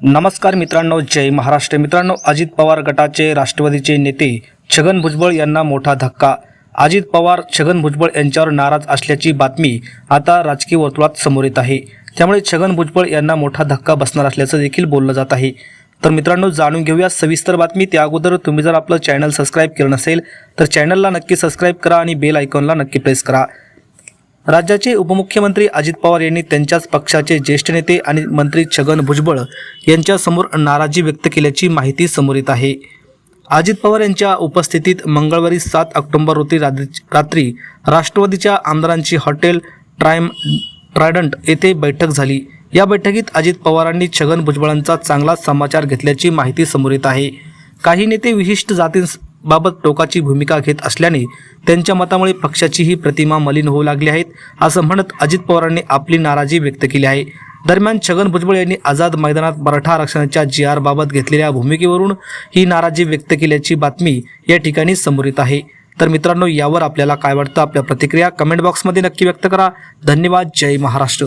नमस्कार मित्रांनो जय महाराष्ट्र. मित्रांनो अजित पवार गटाचे राष्ट्रवादीचे नेते छगन भुजबळ यांना मोठा धक्का. अजित पवार छगन भुजबळ यांच्यावर नाराज असल्याची बातमी आता राजकीय वर्तुळात समोर येत आहे. त्यामुळे छगन भुजबळ यांना मोठा धक्का बसणार असल्याचं देखील बोललं जात आहे. तर मित्रांनो जाणून घेऊया सविस्तर बातमी. त्या अगोदर तुम्ही जर आपलं चॅनल सबस्क्राईब केलं नसेल तर चॅनलला नक्की सबस्क्राईब करा आणि बेल आयकॉनला नक्की प्रेस करा. राज्याचे उपमुख्यमंत्री अजित पवार यांनी त्यांच्याच पक्षाचे ज्येष्ठ नेते आणि मंत्री छगन भुजबळ यांच्यासमोर नाराजी व्यक्त केल्याची माहिती समोर येत आहे. अजित पवार यांच्या उपस्थितीत मंगळवारी सात ऑक्टोबर रोजी रात्री रात्री राष्ट्रवादीच्या आमदारांची हॉटेल ट्रायम ट्रायडंट येथे बैठक झाली. या बैठकीत अजित पवारांनी छगन भुजबळांचा चांगला समाचार घेतल्याची माहिती समोर येत आहे. काही नेते विशिष्ट बाबत टोकाची भूमिका घेत असल्याने त्यांच्या मतामुळे पक्षाची ही प्रतिमा मलिन होऊ लागली आहेत असं म्हणत अजित पवारांनी आपली नाराजी व्यक्त केली आहे. दरम्यान छगन भुजबळ यांनी आझाद मैदानात मराठा आरक्षणाच्या जी आर बाबत घेतलेल्या भूमिकेवरून ही नाराजी व्यक्त केल्याची बातमी या ठिकाणी समोर येत आहे. तर मित्रांनो यावर आपल्याला काय वाटतं? आपल्या प्रतिक्रिया कमेंट बॉक्समध्ये नक्की व्यक्त करा. धन्यवाद. जय महाराष्ट्र.